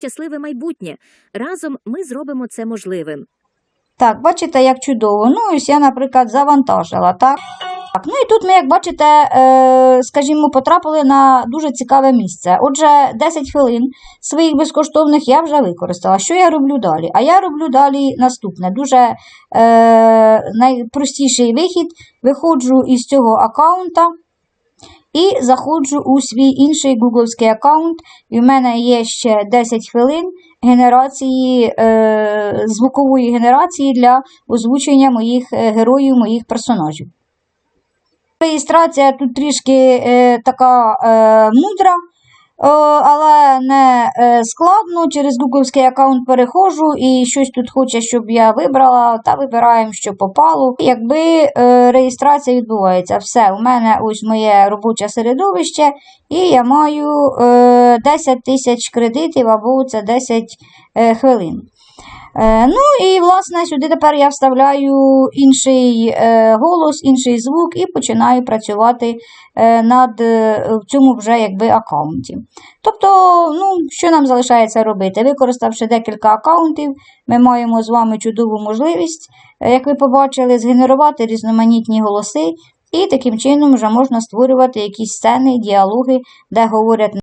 щасливе майбутнє. Разом ми зробимо це можливим. Так, бачите, як чудово. Ну, ось я, наприклад, завантажила, так? Так, ну і тут ми, як бачите, е, скажімо, потрапили на дуже цікаве місце. Отже, 10 хвилин своїх безкоштовних я вже використала. Що я роблю далі? А я роблю далі наступне. Дуже е, найпростіший вихід. Виходжу із цього аккаунта і заходжу у свій інший гугловський аккаунт. І в мене є ще 10 хвилин генерації, е, звукової генерації для озвучення моїх е, героїв, моїх персонажів. Реєстрація тут трішки е, така е, мудра, але не е, складно. Через гугловський аккаунт переходжу і щось тут хоче, щоб я вибрала, та вибираємо, що попало. Якби е, реєстрація відбувається, все, у мене ось моє робоче середовище, і я маю е, 10 тисяч кредитів або це 10 е, хвилин. Е, ну і власне сюди тепер я вставляю інший е, голос, інший звук і починаю працювати е, над е, в цьому вже якби аккаунті. Тобто, ну, що нам залишається робити? Використавши декілька аккаунтів, ми маємо з вами чудову можливість, е, як ви побачили, згенерувати різноманітні голоси, і таким чином вже можна створювати якісь сцени, діалоги, де говорять